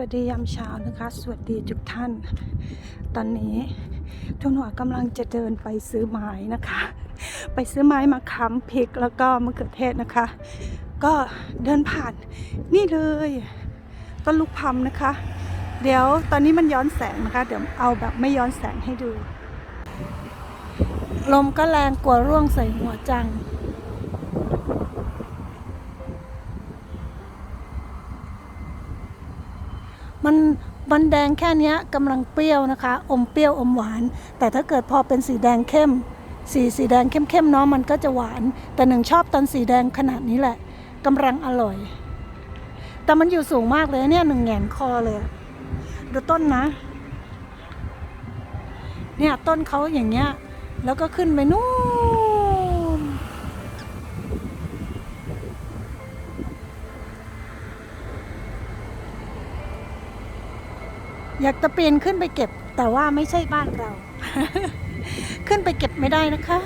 วัสดียามเช้านะคะ สวัสดีทุกท่าน ตอนนี้ทุนหัวกำลังจะเดินไปซื้อไม้นะคะ ไปซื้อไม้มาค้ำพริกแล้วก็มะเขือเทศนะคะ ก็เดินผ่านนี่เลยต้นลูกพรมนะคะ เดี๋ยวตอนนี้มันย้อนแสงนะคะ เดี๋ยวเอาแบบไม่ย้อนแสงให้ดู ลมก็แรงกลัวร่วงใส่หัวจัง มัน มันแดงแค่นี้กำลังเปรี้ยวนะคะ อมเปรี้ยวอมหวาน แต่ถ้าเกิดพอเป็นสีแดงเข้ม สีสีแดงเข้มๆเนาะมันก็จะหวาน แต่หนึ่งชอบตอนสีแดงขนาดนี้แหละกำลังอร่อย แต่มันอยู่สูงมากเลยเนี่ยหนึ่งแงนคอเลยดูต้นนะ เนี่ยต้นเขาอย่างเงี้ยแล้วก็ขึ้นไปนู่น อยากจะปีนขึ้นไปเก็บ แต่ว่าไม่ใช่บ้านเรา ขึ้นไปเก็บไม่ได้นะคะ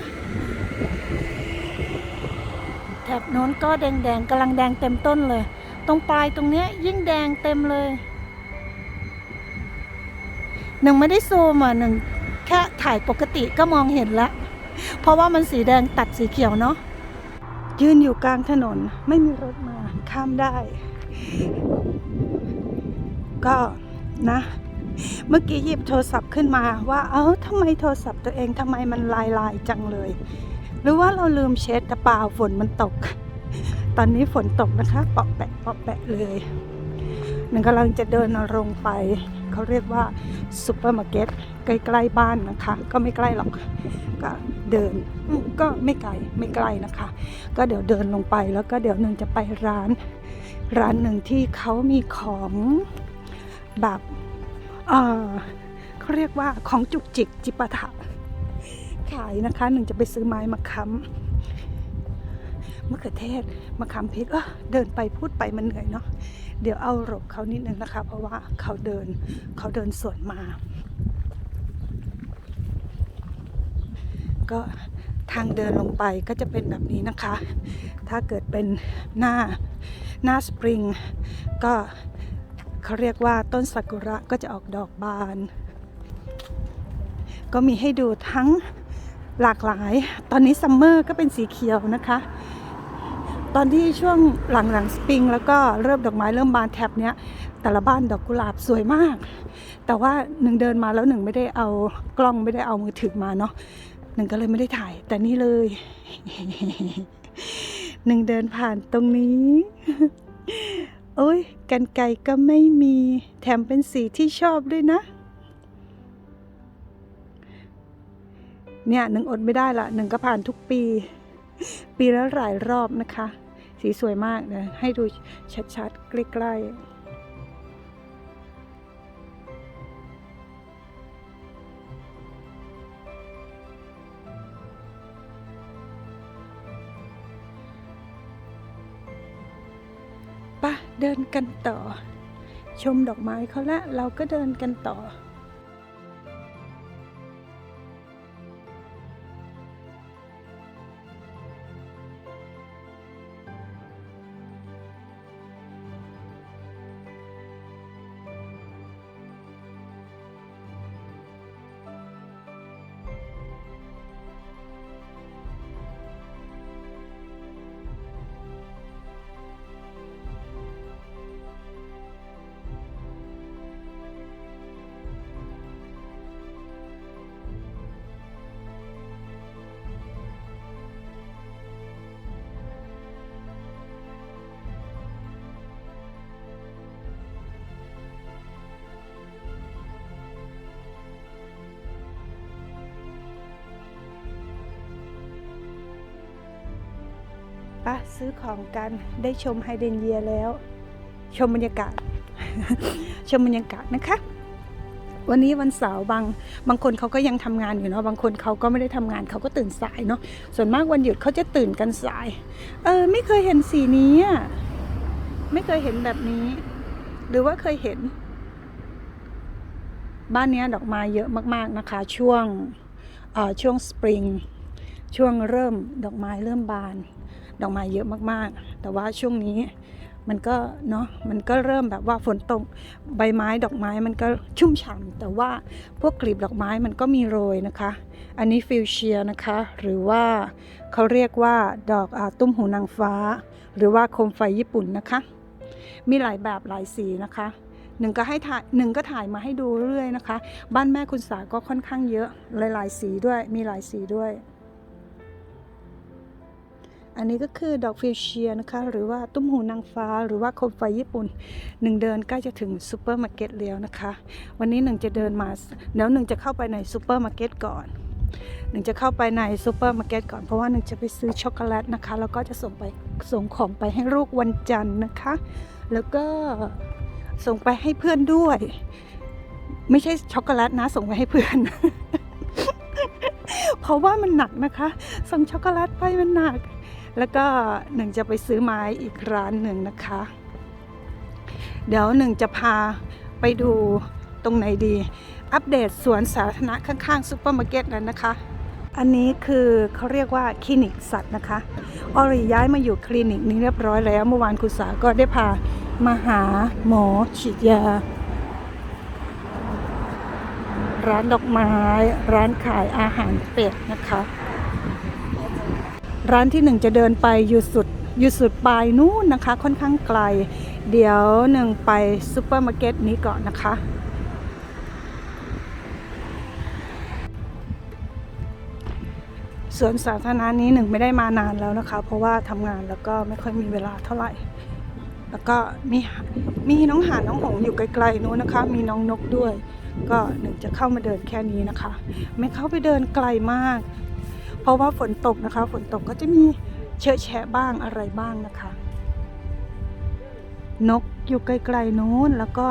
แถบโน้นก็แดงๆกำลังแดงเต็มต้นเลย ตรงปลายตรงเนี้ยยิ่งแดงเต็มเลย หนึ่งไม่ได้ซูมอะหนึ่งแค่ถ่ายปกติก็มองเห็นละ เพราะว่ามันสีแดงตัดสีเขียวเนาะยืนอยู่กลางถนนไม่มีรถมาข้ามได้ ก็ นะ เมื่อกี้หยิบโทรศัพท์ขึ้นมาว่า เอ้าทำไมโทรศัพท์ตัวเองทำไมมันลายลายๆจังเลย หรือว่าเราลืมเช็ดแต่เปล่าฝนมันตก ตอนนี้ฝนตกนะคะเปาะแปะเปาะแปะเลยหนึ่งกำลังจะเดินลงไป เขาเรียกว่าซุปเปอร์มาร์เก็ตใกล้ๆบ้านนะคะ ก็ไม่ใกล้หรอก ก็เดินก็ไม่ไกลไม่ไกลนะคะ ก็เดี๋ยวเดินลงไปแล้วก็เดี๋ยวหนึ่งจะไปร้าน ร้านหนึ่งที่เขามีของ แบบเออเขาเรียกว่าของจุกจิกจิปาถะขายนะคะหนึ่งจะไปซื้อไม้มาค้ำมะเขือเทศมาค้ำพริกเออเดินไปพูดไปมันเหนื่อยเนาะเดี๋ยวเอาหลบเขานิดนึงนะคะ เพราะว่าเขาเดินเขาเดินสวนมา ก็ทางเดินลงไปก็จะเป็นแบบนี้นะคะ ถ้าเกิดเป็นหน้าหน้าสปริงก็ เขาเรียกว่าต้นซากุระก็จะออกดอกบาน ก็มีให้ดูทั้งหลากหลาย ตอนนี้ซัมเมอร์ก็เป็นสีเขียวนะคะ ตอนที่ช่วงหลังๆสปริงแล้วก็เริ่มดอกไม้เริ่มบานแถบเนี้ย แต่ละบ้านดอกกุหลาบสวยมาก แต่ว่าหนึ่งเดินมาแล้วหนึ่งไม่ได้เอากล้องไม่ได้เอามือถือมาเนาะหนึ่งก็เลยไม่ได้ถ่าย แต่นี่เลย หนึ่งเดินผ่านตรงนี้ โอ้ย กันไก่ก็ไม่มีแถมเป็นสีที่ชอบด้วยนะ เนี่ยหนึ่งอดไม่ได้ละหนึ่งก็ผ่านทุกปี ปีละหลายรอบนะคะ สีสวยมากนะให้ดูชัดๆ ใกล้ๆ เดินกันต่อ ชมดอกไม้เขาละ เราก็เดินกันต่อ ปะซื้อของกันได้ชมไฮเดนเยียแล้ว ชมบรรยากาศ ชมบรรยากาศนะคะ วันนี้วันเสาร์บางบางคนเขาก็ยังทำงานอยู่เนาะบางคนเขาก็ไม่ได้ทำงานเขาก็ตื่นสายเนาะส่วนมากวันหยุดเขาจะตื่นกันสาย เออ ไม่เคยเห็นสีนี้อะไม่เคยเห็นแบบนี้ หรือว่าเคยเห็น บ้านนี้ดอกไม้เยอะมากๆนะคะ ช่วงเอ่อช่วงสปริงช่วงเริ่มดอกไม้เริ่มบาน ดอกไม้เยอะมากๆ แต่ว่าช่วงนี้มันก็เนาะมันก็เริ่มแบบว่าฝนตกใบไม้ดอกไม้มันก็ชุ่มฉ่ำแต่ว่าพวกกลีบดอกไม้มันก็มีโรยนะคะ อันนี้ฟิวเชียนะคะ หรือว่าเขาเรียกว่าดอกอตุ้มหูนางฟ้า หรือว่าโคมไฟญี่ปุ่นนะคะ มีหลายแบบหลายสีนะคะหนึ่งก็ให้ถ่ายหนึ่งก็ถ่ายมาให้ดูเรื่อยนะคะ บ้านแม่คุณสาก็ค่อนข้างเยอะหลายๆสีด้วยมีหลายสีด้วย อันนี้ก็คือดอกฟิวเชียนะคะ หรือว่าตุ้มหูนางฟ้า หรือว่าโคมไฟญี่ปุ่นหนึ่งเดินใกล้จะถึงซูเปอร์มาร์เก็ตแล้วนะคะ วันนี้หนึ่งจะเดินมาเดี๋ยวหนึ่งจะเข้าไปในซูเปอร์มาร์เก็ตก่อนหนึ่งจะเข้าไปในซูเปอร์มาร์เก็ตก่อนเพราะว่าหนึ่งจะไปซื้อช็อกโกแลตนะคะ แล้วก็จะส่งไปส่งของไปให้ลูกวันจันทร์นะคะ แล้วก็ส่งไปให้เพื่อนด้วย ไม่ใช่ช็อกโกแลตนะ ส่งไปให้เพื่อน เพราะว่ามันหนักนะคะ ส่งช็อกโกแลตไปมันหนัก แล้วก็หนึ่งจะไปซื้อไม้อีกร้านหนึ่งนะคะ เดี๋ยวหนึ่งจะพาไปดูตรงไหนดี อัปเดตสวนสาธารณะข้างๆซูเปอร์มาร์เก็ตนั้นนะคะ อันนี้คือเขาเรียกว่าคลินิกสัตว์นะคะออริย้ายมาอยู่คลินิกนี้เรียบร้อยแล้ว เมื่อวานคุณสาก็ได้พามาหาหมอฉีดยา ร้านดอกไม้ ร้านขายอาหารเป็ดนะคะ ร้านที่หนึ่งจะเดินไปอยู่สุดอยู่สุดปลายนู้นนะคะ ค่อนข้างไกล เดี๋ยวหนึ่งไปซูเปอร์มาร์เก็ตนี้ก่อนนะคะสวนสาธารณะนี้หนึ่งไม่ได้มานานแล้วนะคะ เพราะว่าทำงานแล้วก็ไม่ค่อยมีเวลาเท่าไหร่ แล้วก็มีมีน้องหานน้องหงอยู่ไกลๆนู้นนะคะ มีน้องนกด้วย ก็หนึ่งจะเข้ามาเดินแค่นี้นะคะ ไม่เข้าไปเดินไกลมาก เพราะว่าฝนตกนะคะ ฝนตกก็จะมีเชื้อแฉะบ้างอะไรบ้างนะคะ นกอยู่ไกลๆนู้นแล้วก็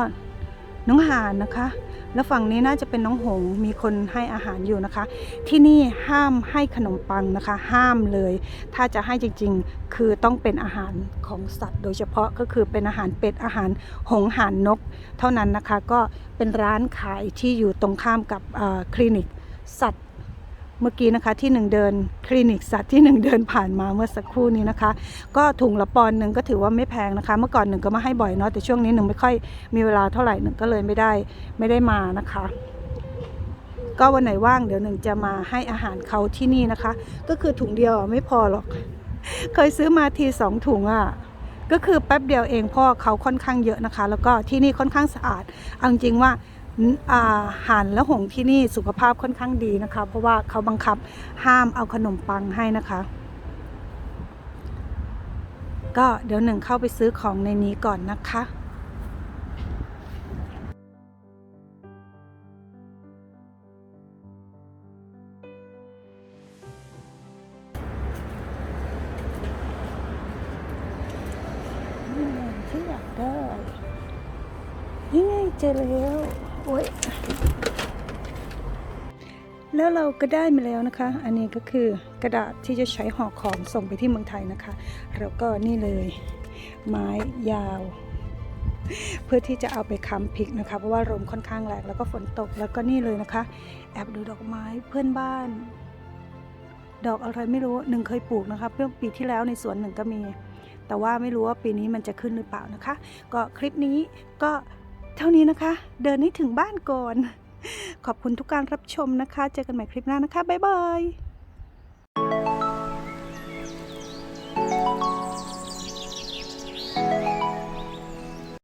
น้องห่านนะคะ แล้วฝั่งนี้น่าจะเป็นน้องหง มีคนให้อาหารอยู่นะคะ ที่นี่ห้ามให้ขนมปังนะคะ ห้ามเลย ถ้าจะให้จริงๆ คือต้องเป็นอาหารของสัตว์ โดยเฉพาะก็คือเป็นอาหารเป็ดอาหารหงห่านนก เท่านั้นนะคะ ก็เป็นร้านขายที่อยู่ตรงข้ามกับคลินิกสัตว์ เมื่อกี้นะคะที่หนึ่งเดินคลินิกสัตว์ที่หนึ่งเดินผ่านมาเมื่อสักครู่นี้นะคะ ก็ถุงละปอนหนึ่งก็ถือว่าไม่แพงนะคะ เมื่อก่อนหนึ่งก็มาให้บ่อยเนาะแต่ช่วงนี้หนึ่งไม่ค่อยมีเวลาเท่าไหร่หนึ่งก็เลยไม่ได้ไม่ได้มานะคะ ก็วันไหนว่างเดี๋ยวหนึ่งจะมาให้อาหารเขาที่นี่นะคะ ก็คือถุงเดียวไม่พอหรอก เคยซื้อมาทีสองถุงอะก็คือแป๊บเดียวเองพ่อเขาค่อนข้างเยอะนะคะ แล้วก็ที่นี่ค่อนข้างสะอาดเอาจริงว่า หารและหงที่นี่สุขภาพค่อนข้างดีนะคะ เพราะว่าเขาบังคับห้ามเอาขนมปังให้นะคะ ก็เดี๋ยวหนึ่งเข้าไปซื้อของในนี้ก่อนนะคะที่อยากได้นี่ไงเจอแล้ว โอ้ยแล้วเราก็ได้มาแล้วนะคะ อันนี้ก็คือกระดาษที่จะใช้ห่อของส่งไปที่เมืองไทยนะคะ แล้วก็นี่เลย ไม้ยาว เพื่อที่จะเอาไปค้ำพริกนะคะ เพราะว่าลมค่อนข้างแรงแล้วก็ฝนตก แล้วก็นี่เลยนะคะ แอบดูดอกไม้เพื่อนบ้าน ดอกอะไรไม่รู้หนึ่งเคยปลูกนะคะเมื่อปีที่แล้วในสวนหนึ่งก็มี แต่ว่าไม่รู้ว่าปีนี้มันจะขึ้นหรือเปล่านะคะ ก็คลิปนี้ก็ เท่านี้นะคะ เดินให้ถึงบ้านก่อน ขอบคุณทุกการรับชมนะคะ เจอกันใหม่คลิปหน้านะคะ บ๊ายบาย